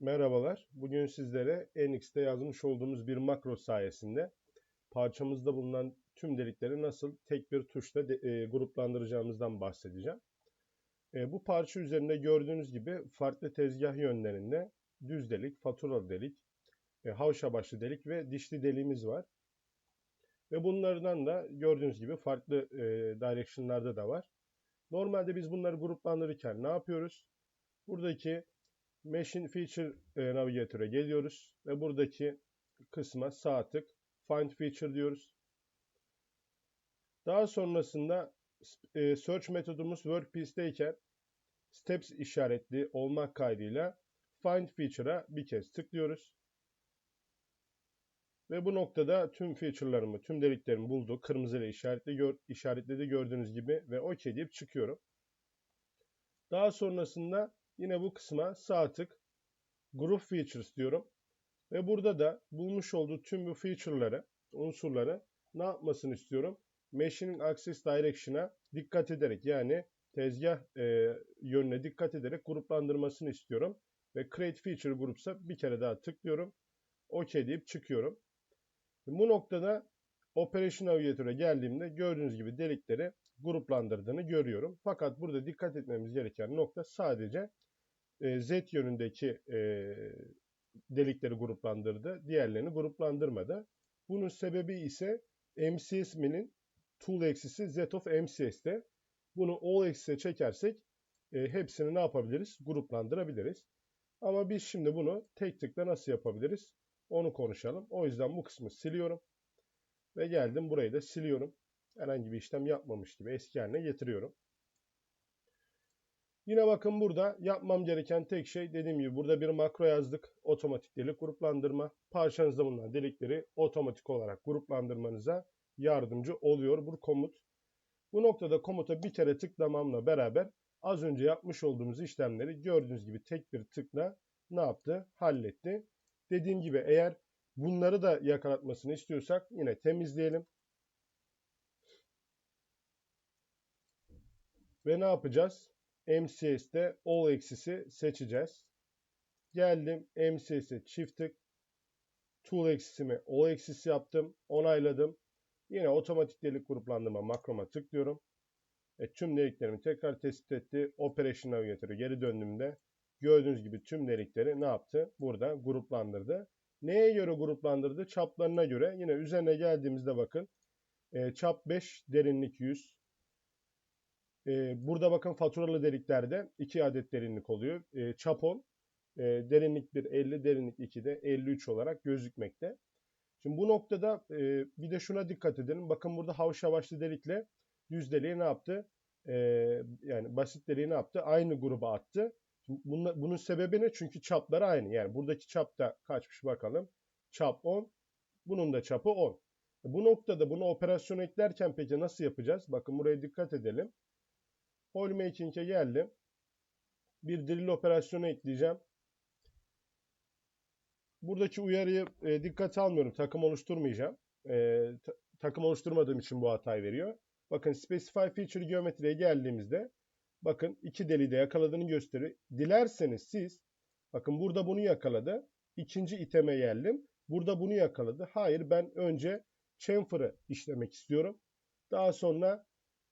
Merhabalar. Bugün sizlere NX'te yazmış olduğumuz bir makro sayesinde parçamızda bulunan tüm delikleri nasıl tek bir tuşla de, e, gruplandıracağımızdan bahsedeceğim. E, bu parça üzerinde gördüğünüz gibi farklı tezgah yönlerinde düz delik, faturalı delik, e, havşa başlı delik ve dişli deliğimiz var. Ve bunlardan da gördüğünüz gibi farklı e, direction'larda da var. Normalde biz bunları gruplandırırken ne yapıyoruz? Buradaki Machine Feature e, navigatöre geliyoruz ve buradaki kısma sağ tık Find Feature diyoruz. Daha sonrasında e, search metodumuz Workpiece'deyken Steps işaretli olmak kaydıyla Find Feature'a bir kez tıklıyoruz. Ve bu noktada tüm feature'larımı, tüm deliklerimi buldu. Kırmızı ile işaretli, gör, işaretledi gördüğünüz gibi ve OK deyip çıkıyorum. Daha sonrasında Yine bu kısma sağ tık Group Features diyorum. Ve burada da bulmuş olduğu tüm bu feature'ları, unsurları ne yapmasını istiyorum? Machining Access Direction'a dikkat ederek yani tezgah e, yönüne dikkat ederek gruplandırmasını istiyorum. Ve Create Feature Groups'a bir kere daha tıklıyorum. OK deyip çıkıyorum. Bu noktada Operation Navigator'a geldiğimde gördüğünüz gibi delikleri gruplandırdığını görüyorum. Fakat burada dikkat etmemiz gereken nokta sadece e, Z yönündeki e, delikleri gruplandırdı. Diğerlerini gruplandırmadı. Bunun sebebi ise MCS'nin tool eksisi Z of MCS'te. Bunu all axis'e çekersek e, hepsini ne yapabiliriz? Gruplandırabiliriz. Ama biz şimdi bunu tek tıkla nasıl yapabiliriz? Onu konuşalım. O yüzden bu kısmı siliyorum. Ve geldim burayı da siliyorum. Herhangi bir işlem yapmamış gibi eski haline getiriyorum. Yine bakın burada yapmam gereken tek şey dediğim gibi burada bir makro yazdık. Otomatik delik gruplandırma. Parçanızda bulunan delikleri otomatik olarak gruplandırmanıza yardımcı oluyor bu komut. Bu noktada komuta bir kere tıklamamla beraber az önce yapmış olduğumuz işlemleri gördüğünüz gibi tek bir tıkla ne yaptı? Halletti. Dediğim gibi eğer bunları da yakalatmasını istiyorsak yine temizleyelim. Ve ne yapacağız? MCS'de all eksisi seçeceğiz. Geldim MCS'e çift tık. Tool eksisimi all eksisi yaptım. Onayladım. Yine otomatik delik gruplandırma makroma tıklıyorum. E, tüm deliklerimi tekrar tespit etti. Operation Navigator'a geri döndüğümde gördüğünüz gibi tüm delikleri ne yaptı? Burada gruplandırdı. Neye göre gruplandırdı? Çaplarına göre. Yine üzerine geldiğimizde bakın. E, çap 5, derinlik 100. E, burada bakın faturalı deliklerde 2 adet derinlik oluyor. E, çap 10, e, derinlik 1 50, derinlik 2 de 53 olarak gözükmekte. Şimdi bu noktada e, bir de şuna dikkat edelim. Bakın burada havşa başlı delikle düz deliği ne yaptı? E, yani basit deliği ne yaptı? Aynı gruba attı. Şimdi bunun, sebebi ne? Çünkü çapları aynı. Yani buradaki çap da kaçmış bakalım. Çap 10. Bunun da çapı 10. Bu noktada bunu operasyon eklerken peki nasıl yapacağız? Bakın buraya dikkat edelim. Hole making'e geldim. Bir drill operasyonu ekleyeceğim. Buradaki uyarıyı e, dikkate almıyorum. Takım oluşturmayacağım. E, ta, takım oluşturmadığım için bu hatayı veriyor. Bakın Specify Feature Geometri'ye geldiğimizde bakın iki deliği de yakaladığını gösteriyor. Dilerseniz siz bakın burada bunu yakaladı. İkinci iteme geldim. Burada bunu yakaladı. Hayır ben önce chamfer'ı işlemek istiyorum. Daha sonra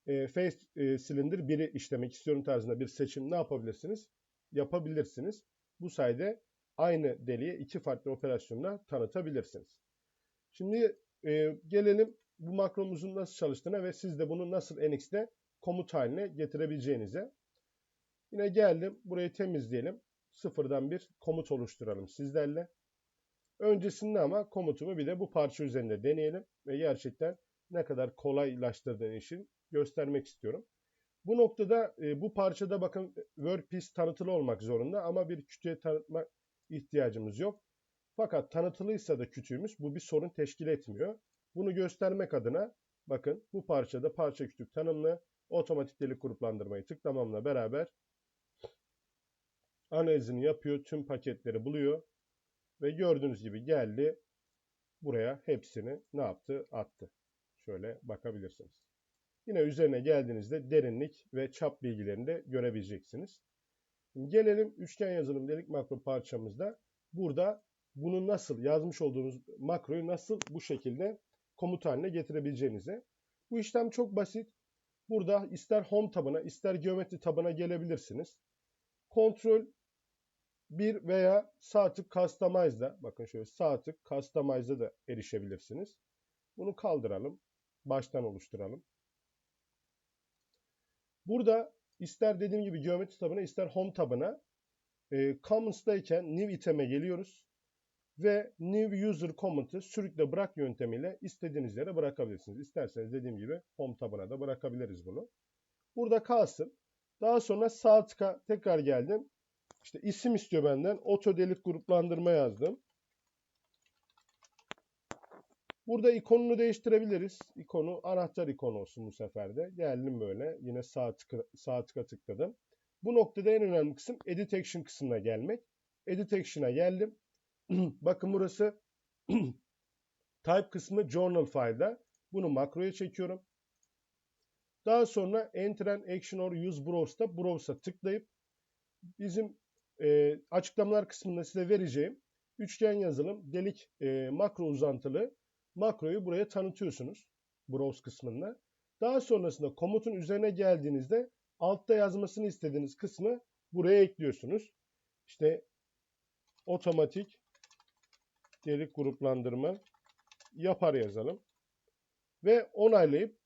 e, face e, cylinder 1'i işlemek istiyorum tarzında bir seçim ne yapabilirsiniz? Yapabilirsiniz. Bu sayede aynı deliğe iki farklı operasyonla tanıtabilirsiniz. Şimdi e, gelelim bu makromuzun nasıl çalıştığına ve siz de bunu nasıl NX'de komut haline getirebileceğinize. Yine geldim. Burayı temizleyelim. Sıfırdan bir komut oluşturalım sizlerle. Öncesinde ama komutumu bir de bu parça üzerinde deneyelim ve gerçekten ne kadar kolaylaştırdığını işin göstermek istiyorum. Bu noktada e, bu parçada bakın WordPiece tanıtılı olmak zorunda ama bir kütüğe tanıtma ihtiyacımız yok. Fakat tanıtılıysa da kütüğümüz bu bir sorun teşkil etmiyor. Bunu göstermek adına bakın bu parçada parça kütük tanımlı otomatik delik gruplandırmayı tıklamamla beraber analizini yapıyor. Tüm paketleri buluyor. Ve gördüğünüz gibi geldi. Buraya hepsini ne yaptı? Attı. Şöyle bakabilirsiniz. Yine üzerine geldiğinizde derinlik ve çap bilgilerini de görebileceksiniz. Gelelim üçgen yazılım delik makro parçamızda. Burada bunu nasıl yazmış olduğumuz makroyu nasıl bu şekilde komut haline getirebileceğinize. Bu işlem çok basit. Burada ister home tabına ister geometri tabına gelebilirsiniz. Kontrol 1 veya sağ tık customize'da bakın şöyle sağ tık customize'da da erişebilirsiniz. Bunu kaldıralım. Baştan oluşturalım. Burada ister dediğim gibi geometri tabına ister home tabına e, Commons'dayken new item'e geliyoruz. Ve new user comment'ı sürükle bırak yöntemiyle istediğiniz yere bırakabilirsiniz. İsterseniz dediğim gibi home tabına da bırakabiliriz bunu. Burada kalsın. Daha sonra sağ tıka tekrar geldim. İşte isim istiyor benden. Oto delik gruplandırma yazdım. Burada ikonunu değiştirebiliriz. İkonu anahtar ikonu olsun bu sefer de. Geldim böyle. Yine sağ tıka, sağ tıka tıkladım. Bu noktada en önemli kısım Edit Action kısmına gelmek. Edit Action'a geldim. Bakın burası Type kısmı Journal file'da. Bunu makroya çekiyorum. Daha sonra Enter an Action or Use Browse'da Browse'a tıklayıp bizim e, açıklamalar kısmında size vereceğim üçgen yazılım delik e, makro uzantılı makroyu buraya tanıtıyorsunuz. Browse kısmında. Daha sonrasında komutun üzerine geldiğinizde altta yazmasını istediğiniz kısmı buraya ekliyorsunuz. İşte otomatik delik gruplandırma yapar yazalım. Ve onaylayıp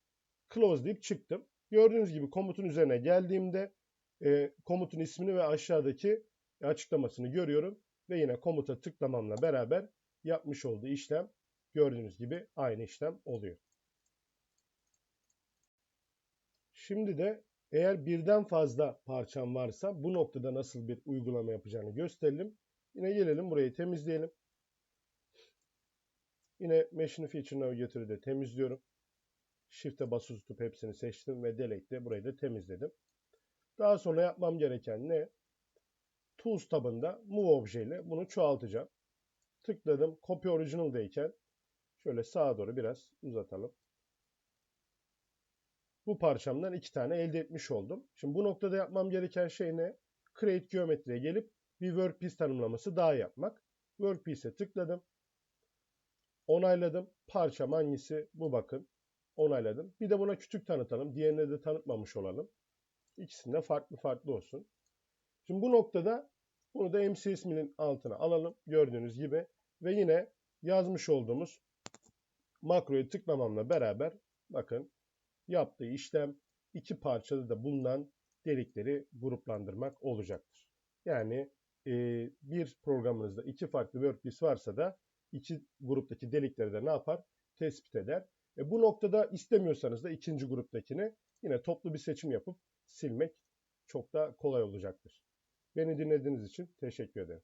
close deyip çıktım. Gördüğünüz gibi komutun üzerine geldiğimde e, komutun ismini ve aşağıdaki açıklamasını görüyorum. Ve yine komuta tıklamamla beraber yapmış olduğu işlem gördüğünüz gibi aynı işlem oluyor. Şimdi de eğer birden fazla parçam varsa bu noktada nasıl bir uygulama yapacağını gösterelim. Yine gelelim burayı temizleyelim. Yine Machine Feature Navigator'ı da temizliyorum. Shift'e basılı tutup hepsini seçtim ve Delete'de burayı da temizledim. Daha sonra yapmam gereken ne? Tools tabında Move obje ile bunu çoğaltacağım. Tıkladım. Copy Original'dayken şöyle sağa doğru biraz uzatalım. Bu parçamdan iki tane elde etmiş oldum. Şimdi bu noktada yapmam gereken şey ne? Create Geometry'e gelip bir Workpiece tanımlaması daha yapmak. Workpiece'e tıkladım. Onayladım. Parçam hangisi? Bu bakın. Onayladım. Bir de buna küçük tanıtalım. Diğerine de tanıtmamış olalım. İkisinde farklı farklı olsun. Şimdi bu noktada bunu da MC isminin altına alalım. Gördüğünüz gibi. Ve yine yazmış olduğumuz makroyu tıklamamla beraber bakın yaptığı işlem iki parçada da bulunan delikleri gruplandırmak olacaktır. Yani e, bir programınızda iki farklı workpiece varsa da iki gruptaki delikleri de ne yapar? Tespit eder. E, bu noktada istemiyorsanız da ikinci gruptakini yine toplu bir seçim yapıp silmek çok da kolay olacaktır. Beni dinlediğiniz için teşekkür ederim.